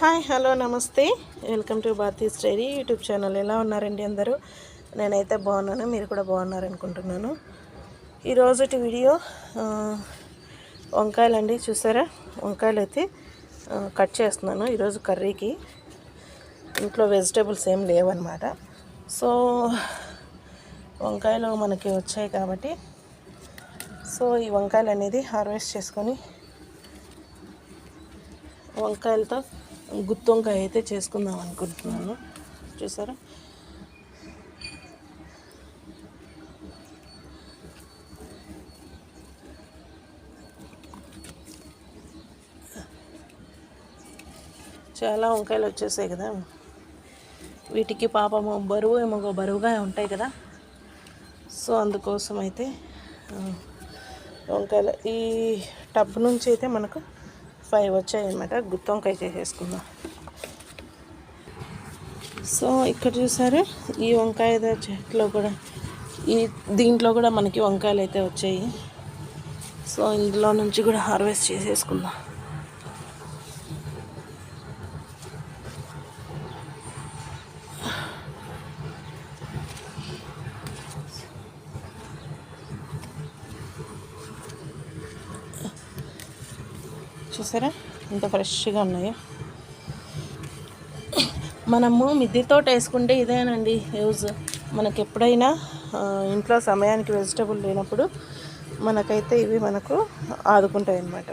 Hi hello నమస్తే. Welcome to Bharati స్టైరీ YouTube channel. ఎలా ఉన్నారండి అందరూ? నేనైతే బాగున్నాను మీరు కూడా బాగున్నారనుకుంటున్నాను. ఈరోజుటి వీడియో వంకాయలు వంకాయలండి చూసారా? వంకాయలు అయితే కట్ చేస్తున్నాను ఈరోజు కర్రీకి. ఇంట్లో వెజిటేబుల్స్ ఏం లేవన్నమాట. సో వంకాయలు మనకి వచ్చాయి కాబట్టి సో ఈ వంకాయలు అనేది హార్వెస్ట్ చేసుకొని వంకాయలతో గుత్తి వంకాయ అయితే చేసుకుందాం అనుకుంటున్నాను. చూసారా? చాలా వంకాయలు వచ్చేసాయి కదా. వీటికి పాపము బరువు ఏమో బరువుగా ఉంటాయి కదా. సో అందుకోసం అయితే వంకాయలు. ఈ టబ్ నుంచి అయితే మనకు ఫైవ్ వచ్చాయి గుత్తొంకాయ గుత్తి వంకాయ చేసేసుకుందాం. సో ఇక్కడ చూసారు? ఈ వంకాయ చెట్లో కూడా ఈ దీంట్లో కూడా మనకి వంకాయలు అయితే వచ్చాయి. సో ఇందులో నుంచి కూడా హార్వెస్ట్ చేసేసుకుందాం. చూసారా? ఇంత ఫ్రెష్గా ఉన్నాయో. మనము మిద్దె తోట వేసుకుంటే ఇదేనండి యూజ్. మనకి ఎప్పుడైనా ఇంట్లో సమయానికి వెజిటబుల్ లేనప్పుడు మనకైతే ఇవి మనకు ఆదుకుంటాయి అన్నమాట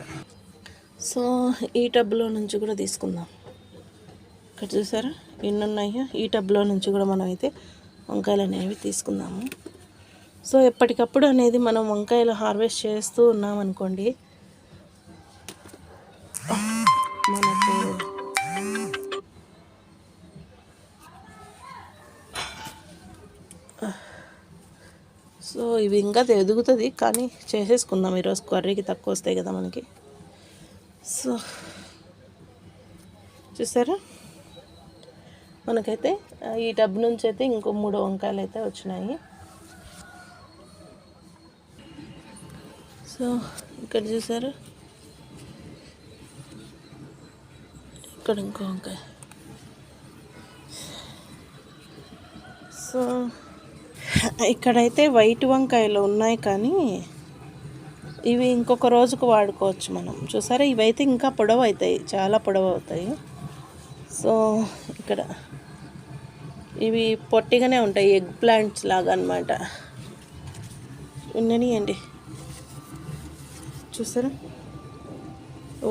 సో ఈ టబ్లో నుంచి కూడా తీసుకుందాం. ఇక్కడ చూసారా? ఎన్ని ఉన్నాయో ఈ టబ్లో నుంచి కూడా మనం అయితే వంకాయలు అనేవి తీసుకుందాము. సో ఎప్పటికప్పుడు అనేది మనం వంకాయలు హార్వెస్ట్ చేస్తూ ఉన్నాం అనుకోండి ఇవి ఇంకా ఎదుగుతుంది కానీ చేసేసుకుందాం. ఈరోజు కర్రీకి తక్కువ వస్తాయి కదా మనకి. సో చూసారా? మనకైతే ఈ టబ్ నుంచి అయితే ఇంకో మూడు వంకాయలు అయితే వచ్చినాయి. సో ఇక్కడ చూసారు? ఇక్కడ ఇంకో వంకాయ. సో ఇక్కడైతే వైట్ వంకాయలు ఉన్నాయి కానీ ఇవి ఇంకొక రోజుకు వాడుకోవచ్చు మనం. చూసారా? ఇవైతే ఇంకా పొడవు అవుతాయి చాలా పొడవు అవుతాయి సో ఇక్కడ ఇవి పొట్టిగానే ఉంటాయి. ఎగ్ ప్లాంట్స్ లాగా అనమాట ఉండనియండి చూసారా?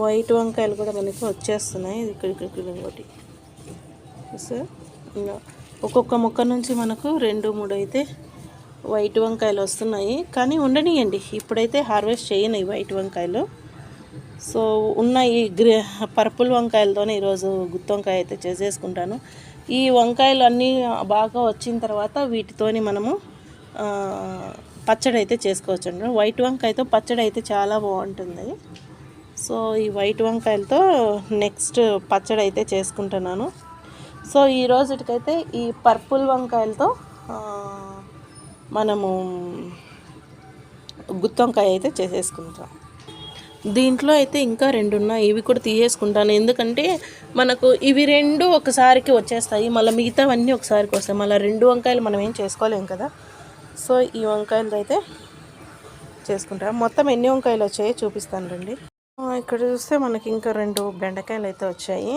వైట్ వంకాయలు కూడా మనకి వచ్చేస్తున్నాయి. ఇక్కడ ఇక్కడ ఇక్కడ ఇంకోటి. చూసారా? ఇంకా ఒక్కొక్క మొక్క నుంచి మనకు రెండు మూడు అయితే వైట్ వంకాయలు వస్తున్నాయి. కానీ ఉండనియండి. ఇప్పుడైతే హార్వెస్ట్ చేయను ఈ వైట్ వంకాయలు. సో ఉన్న ఈ గ్రే పర్పుల్ వంకాయలతోనే ఈరోజు గుత్తి వంకాయ అయితే చేసేసుకుంటాను ఈ వంకాయలు అన్నీ బాగా వచ్చిన తర్వాత వీటితోని మనము పచ్చడి అయితే చేసుకోవచ్చు అండి వైట్ వంకాయతో పచ్చడి అయితే చాలా బాగుంటుంది. సో ఈ వైట్ వంకాయలతో నెక్స్ట్ పచ్చడి అయితే చేసుకుంటున్నాను. సో ఈ రోజుటికైతే ఈ పర్పుల్ వంకాయలతో మనము గుత్తి వంకాయ అయితే చేసేసుకుంటాం. దీంట్లో అయితే ఇంకా రెండు ఉన్నాయి ఇవి కూడా తీసేసుకుంటాను. ఎందుకంటే మనకు ఇవి రెండు ఒకసారికి వచ్చేస్తాయి. మళ్ళీ మిగతావన్నీ ఒకసారికి వస్తాయి. మళ్ళీ రెండు వంకాయలు మనం ఏం చేసుకోలేం కదా. సో ఈ వంకాయలు అయితే చేసుకుంటాం. మొత్తం ఎన్ని వంకాయలు వచ్చాయో చూపిస్తాను రండి. ఇక్కడ చూస్తే మనకి ఇంకా రెండు బెండకాయలు అయితే వచ్చాయి.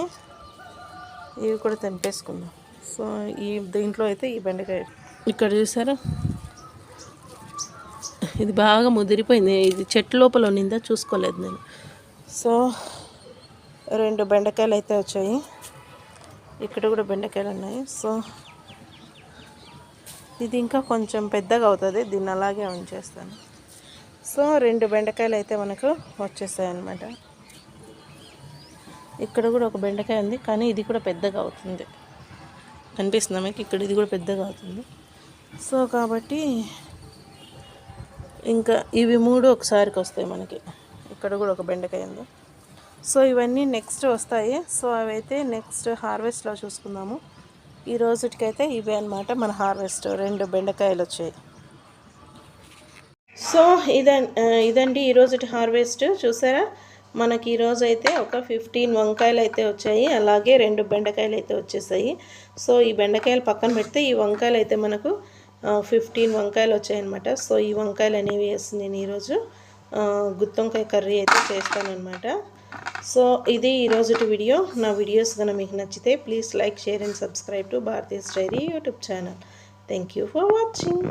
ఇవి కూడా తెంపేసుకుందాం. సో ఈ దీంట్లో అయితే ఈ బెండకాయ. ఇక్కడ చూసారా? ఇది బాగా ముదిరిపోయింది. ఇది చెట్టు లోపల ఉన్నిందా చూసుకోలేదు నేను. సో రెండు బెండకాయలు అయితే వచ్చాయి. ఇక్కడ కూడా బెండకాయలు ఉన్నాయి. సో ఇది ఇంకా కొంచెం పెద్దగా అవుతుంది. దీన్ని అలాగే ఉంచేస్తాను. సో రెండు బెండకాయలు అయితే మనకు వచ్చేస్తాయి అన్నమాట. ఇక్కడ కూడా ఒక బెండకాయ ఉంది కానీ ఇది కూడా పెద్దగా అవుతుంది. అనిపిస్తుంది మీకు? ఇక్కడ ఇది కూడా పెద్దగా అవుతుంది. సో కాబట్టి ఇంకా ఇవి మూడు ఒకసారికి వస్తాయి మనకి. ఇక్కడ కూడా ఒక బెండకాయ ఉంది. సో ఇవన్నీ నెక్స్ట్ వస్తాయి. సో అవైతే నెక్స్ట్ హార్వెస్ట్లో చూసుకుందాము. ఈ రోజుటికైతే ఇవే అన్నమాట మన హార్వెస్ట్. రెండు బెండకాయలు వచ్చాయి. సో ఇదం ఇదండి ఈరోజు హార్వెస్ట్. చూసారా? మనకి ఈరోజు అయితే ఒక ఫిఫ్టీన్ వంకాయలు అయితే వచ్చాయి. అలాగే రెండు బెండకాయలు అయితే వచ్చేసాయి. సో ఈ బెండకాయలు పక్కన పెడితే ఈ వంకాయలు అయితే మనకు ఫిఫ్టీన్ వంకాయలు వచ్చాయన్నమాట. సో ఈ వంకాయలు అనేవి వేసి నేను ఈరోజు గుత్తొంకాయ కర్రీ అయితే చేస్తానన్నమాట. సో ఇది ఈరోజుటి వీడియో. నా వీడియోస్ కనుక మీకు నచ్చితే please like share and subscribe to Bharatiya స్టైరీ YouTube channel. Thank you for watching.